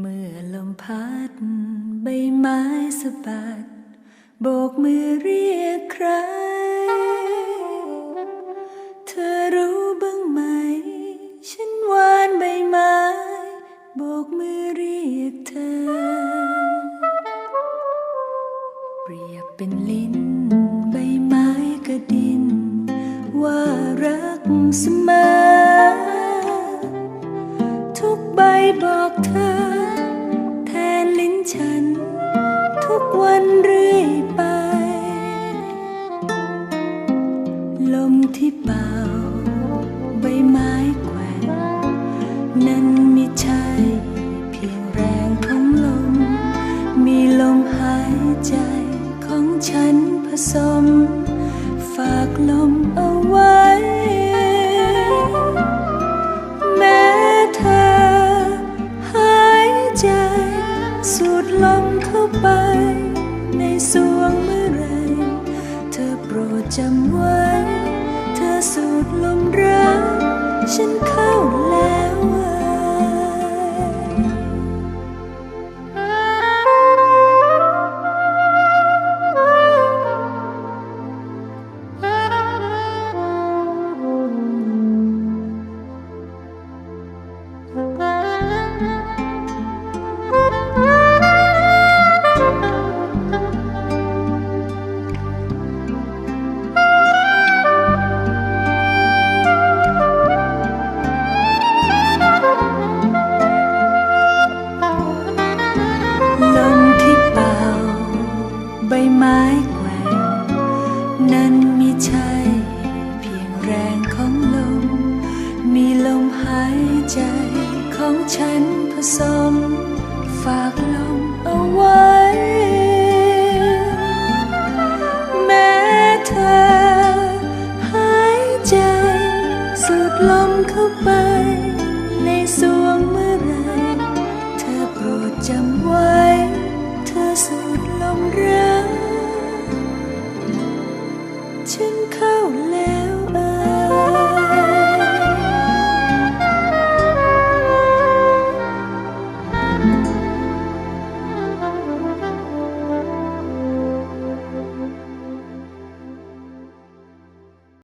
เมื่อลมพัดใบไม้สะบัดโบกมือเรียกใคร เธอรู้บ้างไหม ฉันวานใบไม้โบกมือเรียกเธอ เปรียบเป็นลิ้นใบไม้กระดิน ว่ารักเสมอทุกใบบอกเธอ ฉัน ทุกวันเรื่อยไป ลมที่เป่า ใบไม้แกว่งนั้นไม่ใช่เพียงแรงของลม มีลมหายใจของฉันผสม ฝากลมเอา ลมเข้าไป ในสวงเมื่อไร เธอโปรดจำไว้ เธอสูดลมรักฉันเข้า ฉันผสม ฝากลมเอาไว้ แม้เธอ หายใจ สูดลมเข้าไป ในสวงเมื่อไร เธอโปรดจำไว้ เธอสูดลมรักฉันเข้าแล้ว